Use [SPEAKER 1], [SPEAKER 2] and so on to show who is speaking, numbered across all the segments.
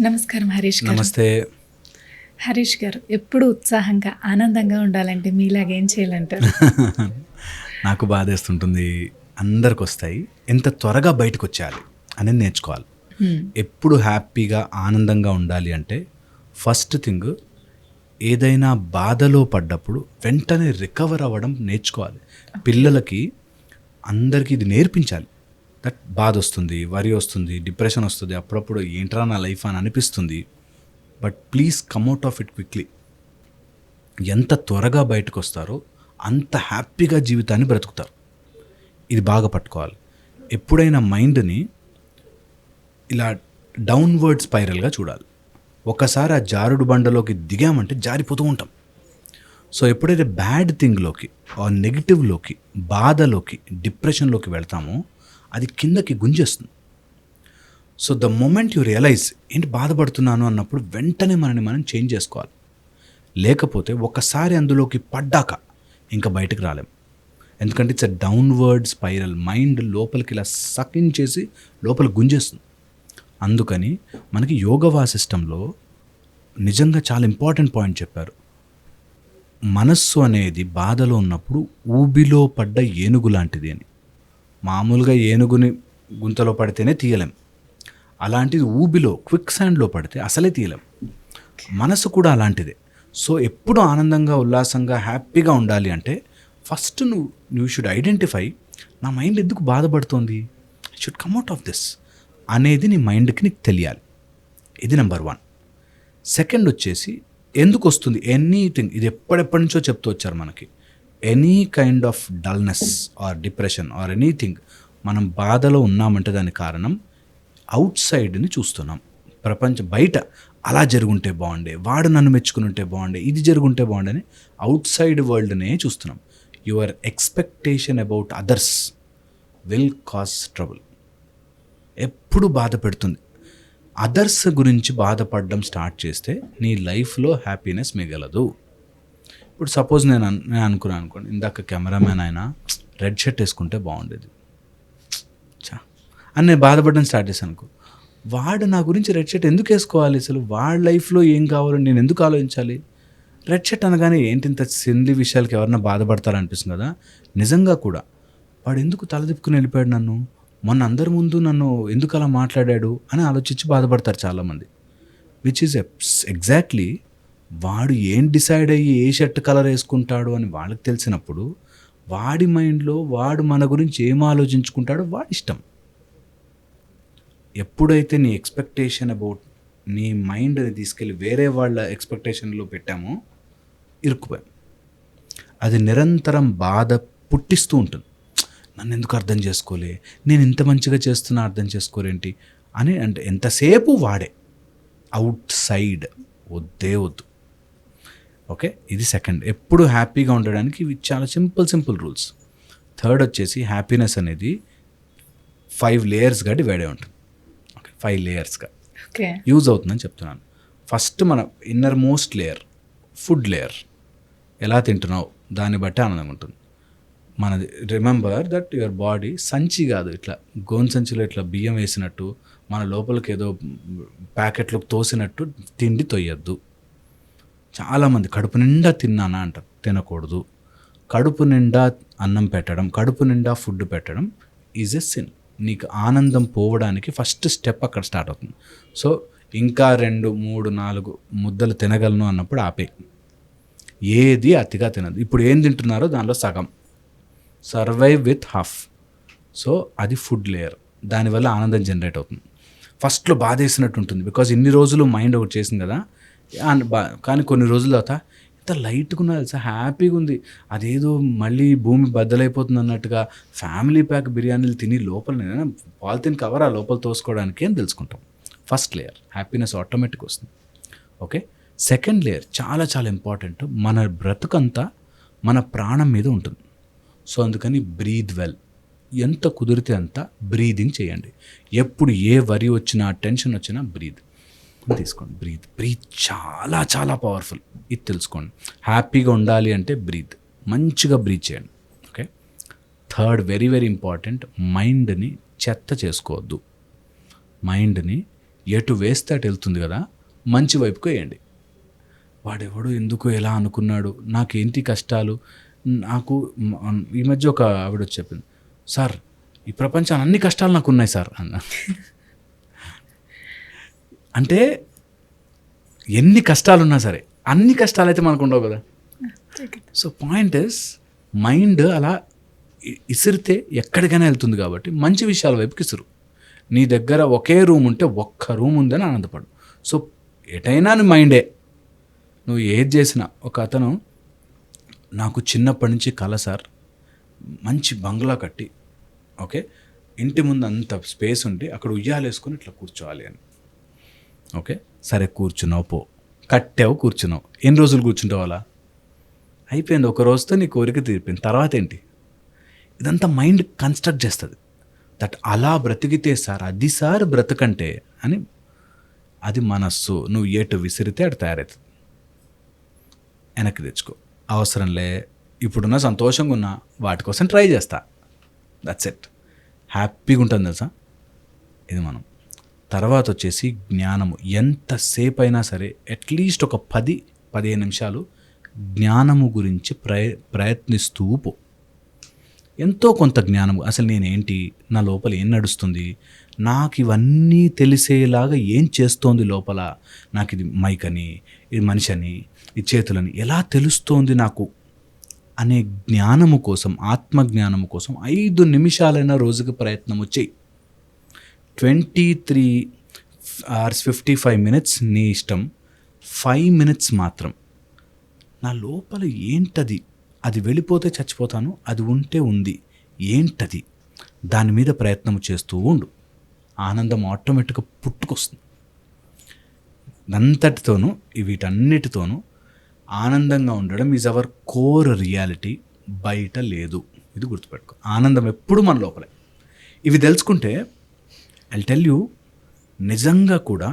[SPEAKER 1] నమస్కారం హరీష్
[SPEAKER 2] నమస్తే.
[SPEAKER 1] హరీష్ గారు ఎప్పుడు ఉత్సాహంగా ఆనందంగా ఉండాలంటే మీలాగేం చేయాలంటారు?
[SPEAKER 2] నాకు బాధేస్తుంటుంది. అందరికి వస్తాయి ఎంత త్వరగా బయటకు వచ్చేయాలి అనేది నేర్చుకోవాలి. ఎప్పుడు హ్యాపీగా ఆనందంగా ఉండాలి అంటే ఫస్ట్ థింగ్ ఏదైనా బాధలో పడ్డప్పుడు వెంటనే రికవర్ అవ్వడం నేర్చుకోవాలి. పిల్లలకి అందరికీ ఇది నేర్పించాలి. దట్ బాధ వస్తుంది వరి వస్తుంది డిప్రెషన్ వస్తుంది అప్పుడప్పుడు ఏంట్రా నా లైఫ్ అని అనిపిస్తుంది. But please come out of it quickly. ఎంత త్వరగా బయటకు వస్తారో అంత హ్యాపీగా జీవితాన్ని బ్రతుకుతారు. ఇది బాగా పట్టుకోవాలి. ఎప్పుడైనా మైండ్ని ఇలా డౌన్వర్డ్ స్పైరల్గా చూడాలి. ఒకసారి ఆ జారుడు బండలోకి దిగామంటే జారిపోతూ ఉంటాం. సో ఎప్పుడైతే బ్యాడ్ థింగ్లోకి ఆ నెగిటివ్లోకి బాధలోకి డిప్రెషన్లోకి వెళ్తామో అది కిందకి గుంజేస్తుంది. So the moment you realize ఏంటి బాధపడుతున్నాను అన్నప్పుడు వెంటనే మనని మనం చేంజ్ చేసుకోవాలి. లేకపోతే ఒకసారి అందులోకి పడ్డాక ఇంకా బయటకు రాలేం. ఎందుకంటే it's a downward spiral mind లోపలికి ఇలా సకిన్ చేసి లోపల గుంజేస్తుంది. అందుకని మనకి యోగ వాసిస్టంలో నిజంగా చాలా ఇంపార్టెంట్ పాయింట్ చెప్పారు. మనస్సు అనేది బాధలో ఉన్నప్పుడు ఊబిలో పడ్డ ఏనుగు లాంటిది అని. మామూలుగా ఏనుగుని గుంతలో పడితేనే తీయలేం. అలాంటిది ఊబిలో క్విక్ శాండ్లో పడితే అసలే తీయలేం. మనసు కూడా అలాంటిదే. సో ఎప్పుడు ఆనందంగా ఉల్లాసంగా హ్యాపీగా ఉండాలి అంటే ఫస్ట్ నువ్వు యూ షుడ్ ఐడెంటిఫై నా మైండ్ ఎందుకు బాధపడుతోంది? I should come out of this అనేది నీ మైండ్కి నీకు తెలియాలి. ఇది నెంబర్ వన్ సెకండ్ వచ్చేసి ఎందుకు వస్తుంది? ఎనీథింగ్ ఇది ఎప్పుడెప్పటి నుంచో చెప్తూ వచ్చారు మనకి. Any kind of dullness or depression or anything మనం బాధలో ఉన్నామంటే దానికి కారణం అవుట్ సైడ్ని చూస్తున్నాం. ప్రపంచం బయట అలా జరుగుంటే బాగుండే వాడు నన్ను మెచ్చుకుని ఉంటే బాగుండే ఇది జరుగుంటే బాగుండని అవుట్ సైడ్ వరల్డ్నే చూస్తున్నాం. Your expectation about others will cause trouble ఎప్పుడు బాధ పెడుతుంది. అదర్స్ గురించి బాధపడడం స్టార్ట్ చేస్తే నీ లైఫ్లో హ్యాపీనెస్ మిగలదు. ఇప్పుడు సపోజ్ నేను అన్- నేను అనుకున్నాను అనుకోండి ఇందాక కెమెరామ్యాన్ ఆయన రెడ్ షర్ట్ వేసుకుంటే బాగుండేది. చా అని నేను బాధపడడం స్టార్ట్ చేశాను అనుకో. వాడు నా గురించి రెడ్ షర్ట్ ఎందుకు వేసుకోవాలి అసలు? వాడి లైఫ్లో ఏం కావాలో నేను ఎందుకు ఆలోచించాలి? రెడ్ షర్ట్ అనగానే ఏంటి ఇంత సిల్లి విషయాలకి ఎవరన్నా బాధపడతారనిపిస్తుంది కదా? నిజంగా కూడా. వాడు ఎందుకు తలదిప్పుకుని వెళ్ళిపోయాడు నన్ను? మొన్న అందరి ముందు నన్ను ఎందుకు అలా మాట్లాడాడు? అని ఆలోచించి బాధపడతారు చాలామంది. విచ్ ఈజ్ ఎగ్జాక్ట్లీ వాడు ఏం డిసైడ్ అయ్యి ఏ షర్ట్ కలర్ వేసుకుంటాడు అని వాళ్ళకి తెలిసినప్పుడు వాడి మైండ్లో వాడు మన గురించి ఏం ఆలోచించుకుంటాడో వాడి ఇష్టం. ఎప్పుడైతే నీ ఎక్స్పెక్టేషన్ అబౌట్ నీ మైండ్ని తీసుకెళ్ళి వేరే వాళ్ళ ఎక్స్పెక్టేషన్లో పెట్టామో ఇరుక్కుపోయాం. అది నిరంతరం బాధ పుట్టిస్తూ ఉంటుంది. నన్ను ఎందుకు అర్థం చేసుకోలే? నేను ఇంత మంచిగా చేస్తున్నా అర్థం చేసుకోలేంటి? అని అంటే ఎంతసేపు వాడే. అవుట్ సైడ్ వద్దే వద్దు. ఓకే? ఇది సెకండ్. ఎప్పుడు హ్యాపీగా ఉండడానికి ఇవి చాలా సింపుల్ సింపుల్ రూల్స్. థర్డ్ వచ్చేసి హ్యాపీనెస్ అనేది ఫైవ్ లేయర్స్గా డివైడ్ అయి ఉంటుంది. ఓకే? ఫైవ్ లేయర్స్గా
[SPEAKER 1] ఓకే.
[SPEAKER 2] యూజ్ అవుతుందని చెప్తున్నాను. ఫస్ట్ మన inner most layer food layer ఎలా తింటున్నావు? దాన్ని బట్టి ఆనందంగా ఉంటుంది. మనది రిమెంబర్ దట్ యువర్ బాడీ సంచి కాదు. ఇట్లా గోన్ సంచిలో ఇట్లా బియ్యం వేసినట్టు మన లోపలికి ఏదో ప్యాకెట్లోకి తోసినట్టు తిండి తొయ్యద్దు. చాలామంది కడుపు నిండా తిన్నానా అంటారు. తినకూడదు. కడుపు నిండా అన్నం పెట్టడం కడుపు నిండా ఫుడ్ పెట్టడం ఈజ్ ఎ సిన్ నీకు ఆనందం పోవడానికి ఫస్ట్ స్టెప్ అక్కడ స్టార్ట్ అవుతుంది. సో ఇంకా రెండు మూడు నాలుగు ముద్దలు తినగలను అన్నప్పుడు ఆపే. ఏది అతిగా తినదు. ఇప్పుడు ఏం తింటున్నారో దానిలో సగం. సర్వైవ్ విత్ హాఫ్ సో అది ఫుడ్ లేయర్ దానివల్ల ఆనందం జనరేట్ అవుతుంది. ఫస్ట్లో బాధేసినట్టు ఉంటుంది. బికాజ్ ఇన్ని రోజులు మైండ్ ఒకటి చేసింది కదా కానీ కొన్ని రోజుల తర్వాత ఎంత లైట్గా ఉన్నది తెలుసా? హ్యాపీగా ఉంది. అదేదో మళ్ళీ భూమి బద్దలైపోతుంది అన్నట్టుగా ఫ్యామిలీ ప్యాక్ బిర్యానీలు తిని లోపల నేను పాలిథిన్ కవర్ ఆ లోపల తోసుకోవడానికి అని తెలుసుకుంటాం. ఫస్ట్ లేయర్ హ్యాపీనెస్ ఆటోమేటిక్ వస్తుంది. ఓకే? సెకండ్ లేయర్ చాలా చాలా ఇంపార్టెంట్. మన బ్రతుకంతా మన ప్రాణం మీద ఉంటుంది. సో అందుకని బ్రీద్ వెల్. ఎంత కుదిరితే అంత బ్రీదింగ్ చేయండి. ఎప్పుడు ఏ వరి వచ్చినా టెన్షన్ వచ్చినా బ్రీద్. తీసుకోండి. బ్రీత్. బ్రీత్ చాలా చాలా పవర్ఫుల్ ఇది తెలుసుకోండి. హ్యాపీగా ఉండాలి అంటే బ్రీత్. మంచిగా బ్రీత్ చేయండి. Okay? Third very very important మైండ్ని చెత్త చేసుకోవద్దు. మైండ్ని ఎటు వేస్తే అటు వెళ్తుంది కదా మంచి వైపుకు వేయండి. వాడెవడు ఎందుకు ఎలా అనుకున్నాడు నాకేంటి కష్టాలు నాకు ఈ మధ్య ఒక ఆవిడ వచ్చి చెప్పింది సార్ ఈ ప్రపంచాన్ని అన్ని కష్టాలు నాకు ఉన్నాయి సార్ అన్న. అంటే ఎన్ని కష్టాలు ఉన్నా సరే అన్ని కష్టాలు అయితే మనకు ఉండవు కదా. సో పాయింట్ ఇస్ మైండ్ అలా ఇసిరితే ఎక్కడికైనా వెళ్తుంది కాబట్టి మంచి విషయాల వైపుకి ఇసురు. నీ దగ్గర ఒకే రూమ్ ఉంటే ఒక్క రూమ్ ఉందని ఆనందపడు. సో ఎటైనా నీ మైండే. నువ్వు ఏది చేసినా ఒక అతను నాకు చిన్నప్పటి నుంచి కల సార్ మంచి బంగ్లా కట్టి ఓకే ఇంటి ముందు అంత స్పేస్ ఉండి అక్కడ ఉయ్యాలేసుకొని ఇట్లా కూర్చోవాలి అని. ఓకే. సరే కూర్చున్నావు పో. కట్టావు కూర్చున్నావు. ఎన్ని రోజులు కూర్చుంటావు అలా? అయిపోయింది ఒక రోజుతో నీ కోరిక తీరిపోయింది. తర్వాత ఏంటి? ఇదంతా మైండ్ కన్స్ట్రక్ట్ చేస్తుంది. దట్ అలా బ్రతికితే సార్ అది సార్ బ్రతకంటే అని అది మనస్సు. నువ్వు ఎటు విసిరితే అటు తయారవుతుంది. వెనక్కి తెచ్చుకో. అవసరంలే ఇప్పుడున్న సంతోషంగా ఉన్నా వాటి కోసం ట్రై చేస్తా. దట్స్ ఇట్ హ్యాపీగా ఉంటుంది తెలుసా? ఇది మనం. తర్వాత వచ్చేసి జ్ఞానము. ఎంతసేపు అయినా సరే అట్లీస్ట్ ఒక పది పదిహేను నిమిషాలు జ్ఞానము గురించి ప్రయ ప్రయత్నిస్తూ పో. ఎంతో కొంత జ్ఞానము. అసలు నేనేంటి? నా లోపల ఏం నడుస్తుంది? నాకు ఇవన్నీ తెలిసేలాగా ఏం చేస్తోంది లోపల? నాకు ఇది మైక్ అని ఇది మనిషి అని ఇది చేతులని ఎలా తెలుస్తోంది నాకు? అనే జ్ఞానము కోసం ఆత్మజ్ఞానము కోసం ఐదు నిమిషాలైనా రోజుకి ప్రయత్నము చేయి. Twenty three hours fifty five minutes నీ ఇష్టం. ఫైవ్ మినిట్స్ మాత్రం. నా లోపల ఏంటది? అది వెళ్ళిపోతే చచ్చిపోతాను అది ఉంటే ఉంది. ఏంటది? దాని మీద ప్రయత్నం చేస్తూ ఉండు. ఆనందం ఆటోమేటిక్గా పుట్టుకొస్తుంది. అంతటితోనూ వీటన్నిటితోనూ ఆనందంగా ఉండడం ఈజ్ అవర్ కోర్ రియాలిటీ బయట లేదు. ఇది గుర్తుపెట్టుకో. ఆనందం ఎప్పుడు మన లోపలే. ఇవి తెలుసుకుంటే ఐ టెల్ యూ నిజంగా కూడా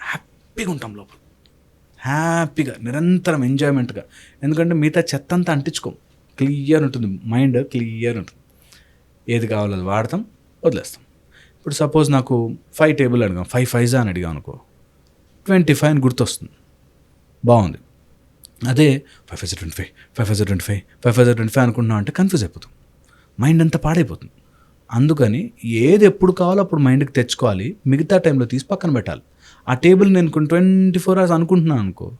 [SPEAKER 2] హ్యాపీగా ఉంటాం లోపల. హ్యాపీగా నిరంతరం ఎంజాయ్మెంట్గా. ఎందుకంటే మిగతా చెత్త అంతా అంటించుకోం. క్లియర్ ఉంటుంది. మైండ్ క్లియర్ ఉంటుంది. ఏది కావాలో అది వాడతాం వదిలేస్తాం. ఇప్పుడు సపోజ్ నాకు ఫైవ్ టేబుల్ అడిగాం ఫైవ్ ఫైజా అని అడిగాం అనుకో. ట్వంటీ ఫైవ్ అని గుర్తొస్తుంది. బాగుంది. అదే five five twenty five five five twenty five five five twenty five అనుకుంటున్నాం అంటే కన్ఫ్యూజ్ అయిపోతాం. మైండ్ అంతా పాడైపోతుంది. అందుకని ఏది ఎప్పుడు కావాలో అప్పుడు మైండ్కి తెచ్చుకోవాలి. మిగతా టైంలో తీసి పక్కన పెట్టాలి. ఆ టేబుల్ నేను ట్వంటీ ఫోర్ అవర్స్ అనుకుంటున్నాను అనుకో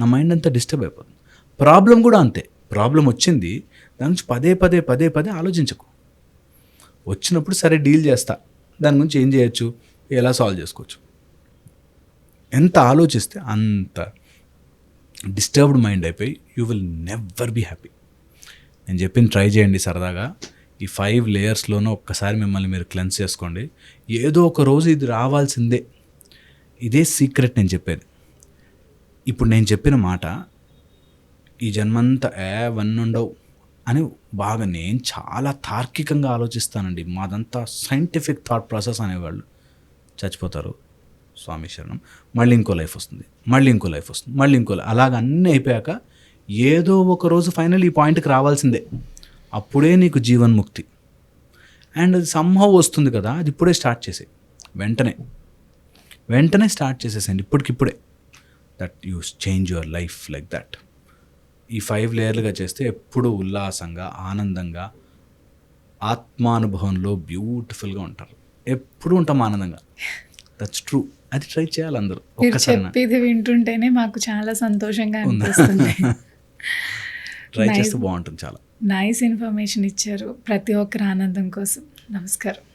[SPEAKER 2] నా మైండ్ అంతా డిస్టర్బ్ అయిపోతుంది. ప్రాబ్లం కూడా అంతే. ప్రాబ్లం వచ్చింది దాని నుంచి పదే పదే పదే పదే ఆలోచించకు. వచ్చినప్పుడు సరే డీల్ చేస్తా. దాని గురించి ఏం చేయొచ్చు? ఎలా సాల్వ్ చేసుకోవచ్చు? ఎంత ఆలోచిస్తే అంత డిస్టర్బ్డ్ మైండ్ అయిపోయి you will never be happy. నేను చెప్పింది ట్రై చేయండి సరదాగా. ఈ ఫైవ్ లేయర్స్లోనూ ఒక్కసారి మిమ్మల్ని మీరు క్లెన్స్ చేసుకోండి. ఏదో ఒక రోజు ఇది రావాల్సిందే. ఇదే సీక్రెట్ నేను చెప్పేది. ఇప్పుడు నేను చెప్పిన మాట ఈ జన్మంతా ఏ ఉండవు అని బాగా నేను చాలా తార్కికంగా ఆలోచిస్తానండి. మాదంతా సైంటిఫిక్ థాట్ ప్రాసెస్ అనేవాళ్ళు. చచ్చిపోతారు. స్వామి శరణం. మళ్ళీ ఇంకో లైఫ్ వస్తుంది. మళ్ళీ ఇంకో లైఫ్ వస్తుంది. మళ్ళీ ఇంకో అలాగ అన్నీ అయిపోయాక ఏదో ఒక రోజు ఫైనల్ ఈ పాయింట్కి రావాల్సిందే. అప్పుడే నీకు జీవన్ముక్తి. అండ్ అది సంహవ్ వస్తుంది కదా అది ఇప్పుడే స్టార్ట్ చేసే వెంటనే. వెంటనే స్టార్ట్ చేసేసండి ఇప్పటికిప్పుడే. That you change your life like that ఈ ఫైవ్ లేయర్లుగా చేస్తే ఎప్పుడు ఉల్లాసంగా ఆనందంగా ఆత్మానుభవంలో బ్యూటిఫుల్గా ఉంటారు. ఎప్పుడు ఉంటాం ఆనందంగా. దట్స్ ట్రూ అది ట్రై చేయాలి అందరూ.
[SPEAKER 1] చెప్పేది వింటుంటేనే మాకు చాలా సంతోషంగా అనిపిస్తుంది.
[SPEAKER 2] ట్రై. చేస్తే బాగుంటుంది చాలా.
[SPEAKER 1] నైస్ ఇన్ఫర్మేషన్ ఇచ్చారు. ప్రతి ఒక్కరు ఆనందం కోసం. నమస్కారం.